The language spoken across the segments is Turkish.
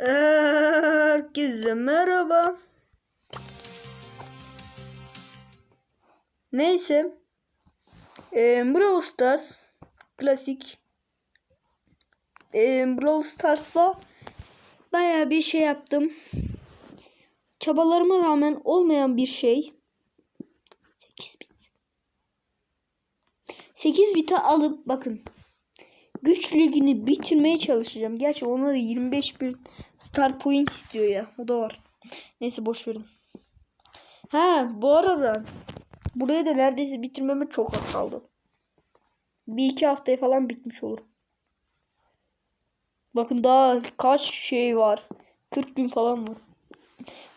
Herkese merhaba. Neyse. Ee, Brawl Stars klasik. Ee, Brawl Stars'la baya bir şey yaptım. Çabalarıma rağmen olmayan bir şey. 8 bit. 8 bite alıp bakın. Güç ligini bitirmeye çalışacağım. Gerçi ona da 25 bir star point istiyor ya. O da var. Neyse boş verin. Ha bu arada burayı da neredeyse bitirmeme çok az kaldı. Bir iki haftaya falan bitmiş olur. Bakın daha kaç şey var. 40 gün falan var.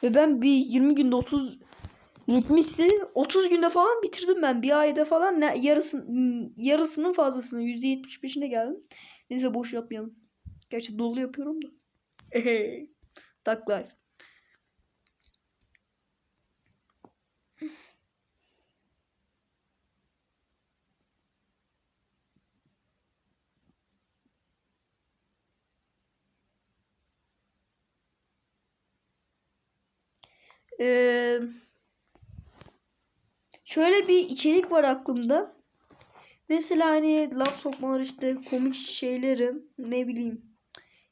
Ve ben bir 20 günde 30 70'si 30 günde falan bitirdim ben. Bir ayda falan ne, yarısın, yarısının fazlasını %75'ine geldim. Neyse boş yapmayalım. Gerçi dolu yapıyorum da. Life. Eee şöyle bir içerik var aklımda. Mesela hani laf sokmalar işte komik şeyleri ne bileyim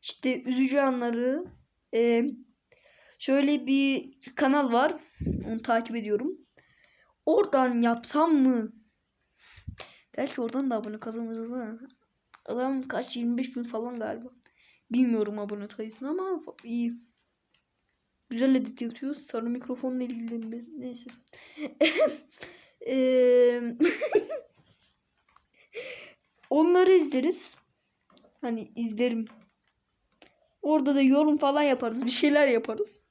işte üzücü anları e, şöyle bir kanal var onu takip ediyorum. Oradan yapsam mı? Belki oradan da abone kazanırız ha. Adam kaç 25 bin falan galiba. Bilmiyorum abone sayısını ama iyi. Güzel edit yapıyoruz. Sarı mikrofonla ilgili? Neyse. Onları izleriz. Hani izlerim. Orada da yorum falan yaparız. Bir şeyler yaparız.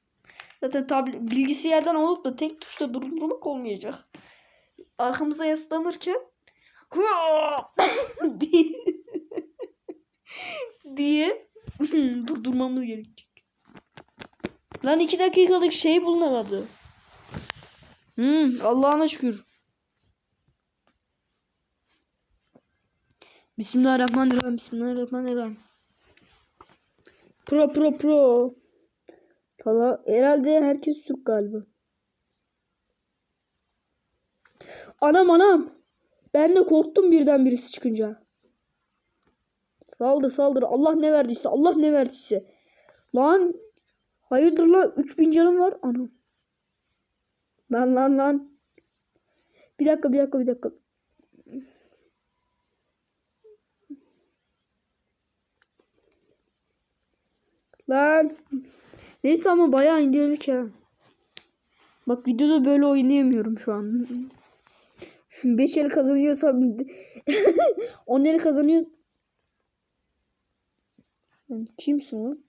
Zaten tablet, bilgisayardan olup da tek tuşla durdurmak olmayacak. Arkamızda yaslanırken diye durdurmamız gerekecek. Lan iki dakikalık şey bulunamadı. Hmm, Allah'ına şükür. Bismillahirrahmanirrahim. Bismillahirrahmanirrahim. Pro pro pro. Tala herhalde herkes Türk galiba. Anam anam. Ben de korktum birden birisi çıkınca. Saldır saldır. Allah ne verdiyse. Allah ne verdiyse. Lan. Hayırdır lan. 3000 canım var. Anam. Lan lan lan. Bir dakika bir dakika bir dakika. Lan. Neyse ama bayağı indirdik ha. Bak videoda böyle oynayamıyorum şu an. 5 el kazanıyorsam 10 el kazanıyoruz. Lan kimsin lan?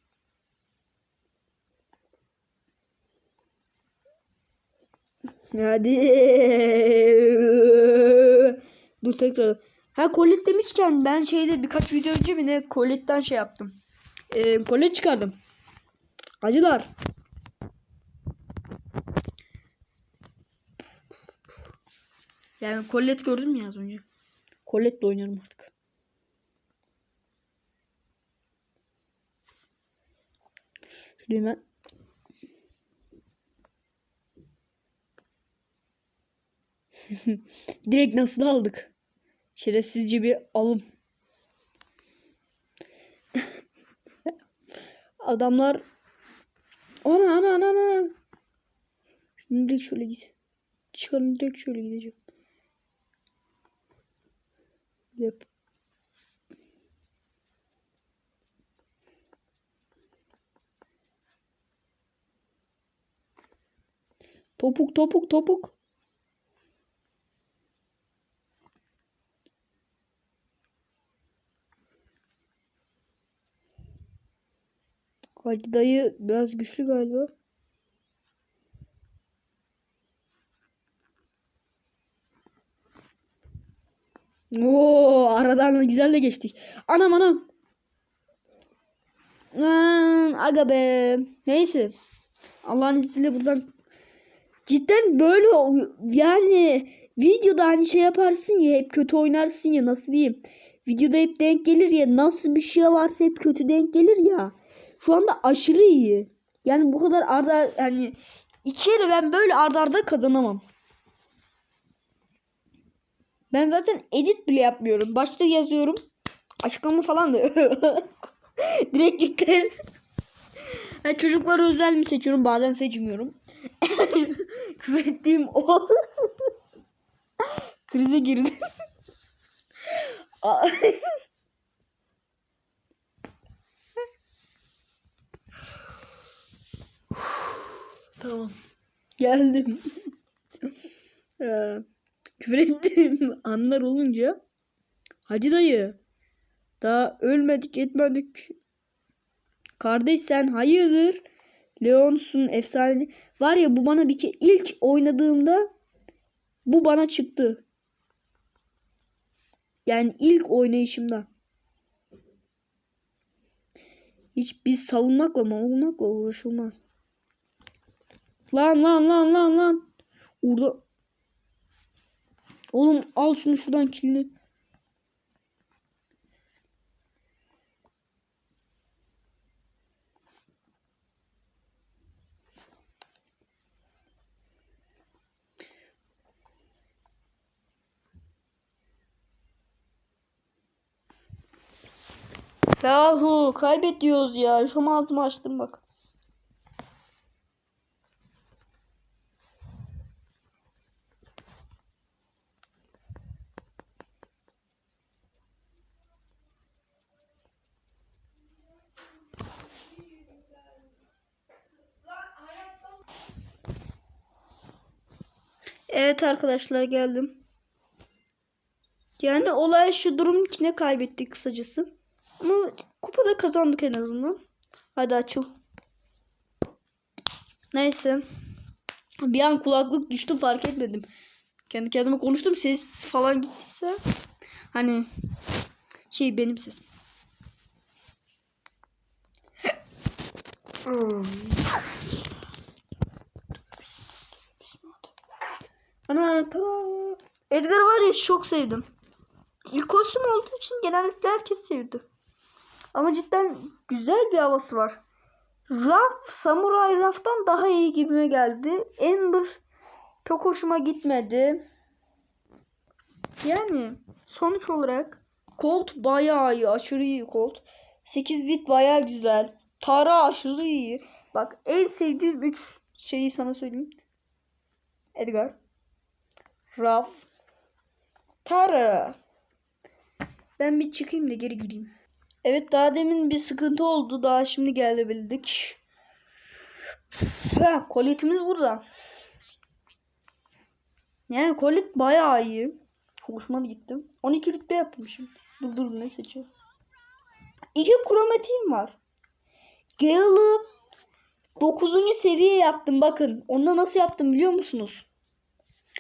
Hadi. Dur tekrar. Ha Colette demişken ben şeyde birkaç video önce mi ne Colette'den şey yaptım. Ee, Colette çıkardım. Acılar. Yani Colette gördün mü ya az önce? Colette'le oynarım artık. Şurayı hemen Direkt nasıl aldık? Şerefsizce bir alım. Adamlar ana ana ana ana. Şimdi direkt şöyle git. Çıkarın direkt şöyle gideceğim. Yap. Topuk topuk topuk. Hacı dayı biraz güçlü galiba. Oo, aradan güzel de geçtik. Anam anam. Lan, aga be. Neyse. Allah'ın izniyle buradan cidden böyle yani videoda hani şey yaparsın ya hep kötü oynarsın ya nasıl diyeyim. Videoda hep denk gelir ya nasıl bir şey varsa hep kötü denk gelir ya. Şu anda aşırı iyi. Yani bu kadar arda hani iki yere ben böyle arda arda kazanamam. Ben zaten edit bile yapmıyorum. Başta yazıyorum. Açıklama falan da Direkt yüklerim. Ben çocuklara özel mi seçiyorum bazen seçmiyorum. Küfür ettiğim o. Krize girdim. Tamam. Geldim. Ee, küfür ettiğim anlar olunca Hacı dayı daha ölmedik etmedik. Kardeş sen hayırdır? Leon'sun efsane. Var ya bu bana bir kere ilk oynadığımda bu bana çıktı. Yani ilk oynayışımda. Hiç biz savunmakla mavunmakla uğraşılmaz. Lan lan lan lan lan. Orada. Oğlum al şunu şuradan kilini. Yahu kaybediyoruz ya. Şu altımı açtım bak. Evet arkadaşlar geldim. Yani olay şu durum ki ne kaybettik kısacası. Ama kupada kazandık en azından. Hadi açıl. Neyse. Bir an kulaklık düştü fark etmedim. Kendi kendime konuştum ses falan gittiyse. Hani şey benim sesim. Ana tamam. Edgar var ya çok sevdim. İlk kostüm olduğu için genellikle herkes sevdi. Ama cidden güzel bir havası var. Raf, Samurai Raf'tan daha iyi gibime geldi. Ember çok hoşuma gitmedi. Yani sonuç olarak Colt bayağı iyi. Aşırı iyi Colt. 8 bit bayağı güzel. Tara aşırı iyi. Bak en sevdiğim 3 şeyi sana söyleyeyim. Edgar. Raf. Tara. Ben bir çıkayım da geri gireyim. Evet daha demin bir sıkıntı oldu. Daha şimdi gelebildik. Ha, koletimiz burada. Yani kolet bayağı iyi. Hoşuma gitti. 12 rütbe yapmışım. Dur dur ne seçiyorum. İki kromatiğim var. Gale'ı 9. seviye yaptım bakın. Onda nasıl yaptım biliyor musunuz?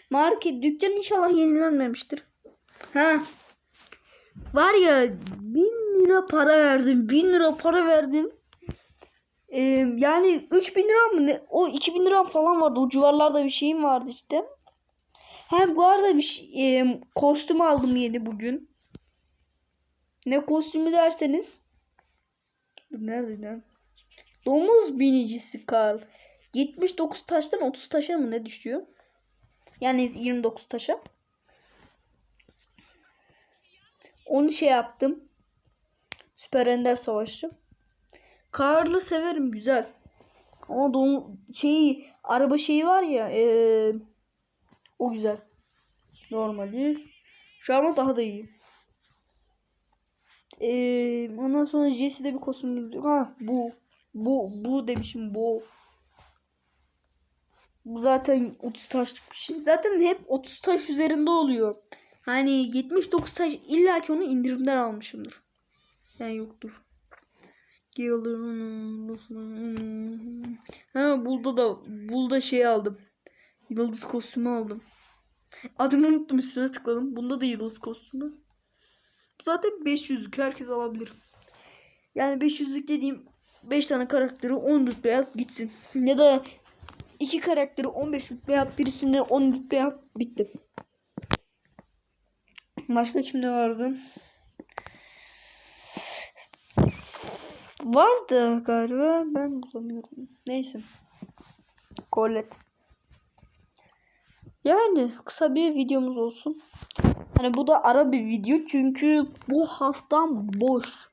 Market dükkan inşallah yenilenmemiştir. Ha. Var ya bin lira para verdim. Bin lira para verdim. Ee, yani 3000 lira mı ne? O 2000 lira falan vardı. O civarlarda bir şeyim vardı işte. Hem bu arada bir şey, e, kostüm aldım yeni bugün. Ne kostümü derseniz. Nerede lan? Domuz binicisi Karl. 79 taştan 30 taşa mı ne düşüyor? Yani 29 taşa. Onu şey yaptım. Süper Ender Savaşçı. Karlı severim güzel. Ama doğum şeyi araba şeyi var ya ee, o güzel. Normali. Şu an daha da iyi. Ee, ondan sonra Jesse'de bir kostüm Ha bu. Bu. Bu demişim bu. Bu zaten 30 taşlık bir şey. Zaten hep 30 taş üzerinde oluyor. Hani 79 taş illa ki onu indirimden almışımdır. Yani yoktur. Ha burada da burada şey aldım. Yıldız kostümü aldım. Adını unuttum üstüne tıkladım. Bunda da yıldız kostümü. Zaten 500'lük herkes alabilir. Yani 500'lük dediğim 5 tane karakteri 10 rütbe yap gitsin. Ya da 2 karakteri 15 rütbe yap birisini 10 rütbe yap bitti. Başka kimde vardı? vardı galiba. Ben bulamıyorum. Neyse. Colette. Yani kısa bir videomuz olsun. Hani bu da ara bir video çünkü bu haftam boş.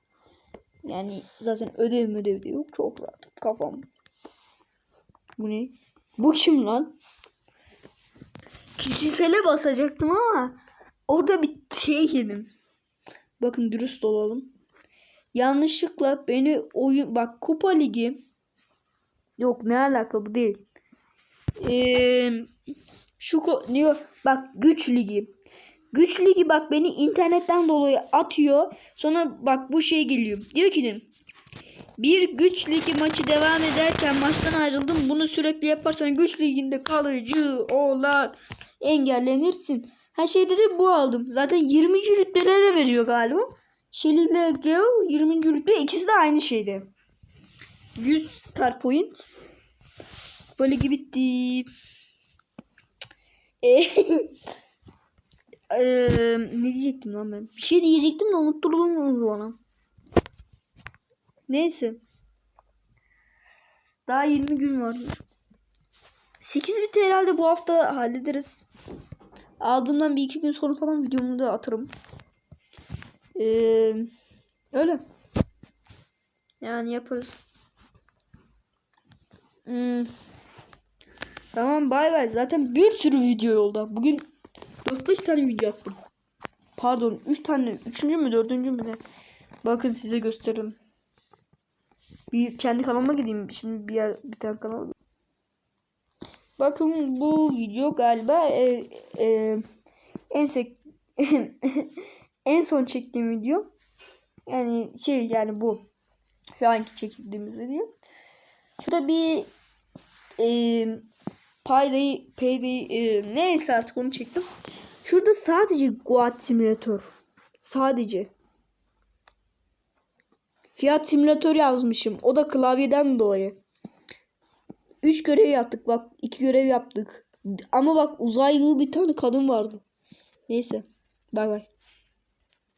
Yani zaten ödev ödev de yok. Çok rahat kafam. Bu ne? Bu kim lan? Kişisele basacaktım ama orada bir şey yedim. Bakın dürüst olalım. Yanlışlıkla beni oyun bak kupa ligi yok ne alaka bu değil. Ee, şu diyor bak güç ligi. Güç ligi bak beni internetten dolayı atıyor. Sonra bak bu şey geliyor. Diyor ki bir güç ligi maçı devam ederken maçtan ayrıldım. Bunu sürekli yaparsan güç liginde kalıcı olar engellenirsin. Her şeyde de bu aldım. Zaten 20. rütbelere veriyor galiba. Shelly ile Gale 20. rütbe ikisi de aynı şeyde. 100 star point. Böyle gibi bitti. Eee Eee, ne diyecektim lan ben? Bir şey diyecektim de unutturdum bana. Neyse. Daha 20 gün var. 8 bit herhalde bu hafta hallederiz. Aldığımdan bir iki gün sonra falan videomu da atarım. Ee, öyle. Yani yaparız. Hmm. Tamam bay bay. Zaten bir sürü video yolda. Bugün 4-5 tane video attım. Pardon 3 tane. 3. mü 4. mü ne? Bakın size gösteririm. Bir kendi kanalıma gideyim. Şimdi bir yer bir tane kanal. Bakın bu video galiba e, e, en sek en son çektiğim video. Yani şey yani bu. Şu anki çektiğimiz video. Şurada bir e, payday payday e, neyse artık onu çektim. Şurada sadece Guat Simulator. Sadece. Fiyat simülatör yazmışım. O da klavyeden dolayı. 3 görev yaptık bak. 2 görev yaptık. Ama bak uzaylı bir tane kadın vardı. Neyse. Bay bay.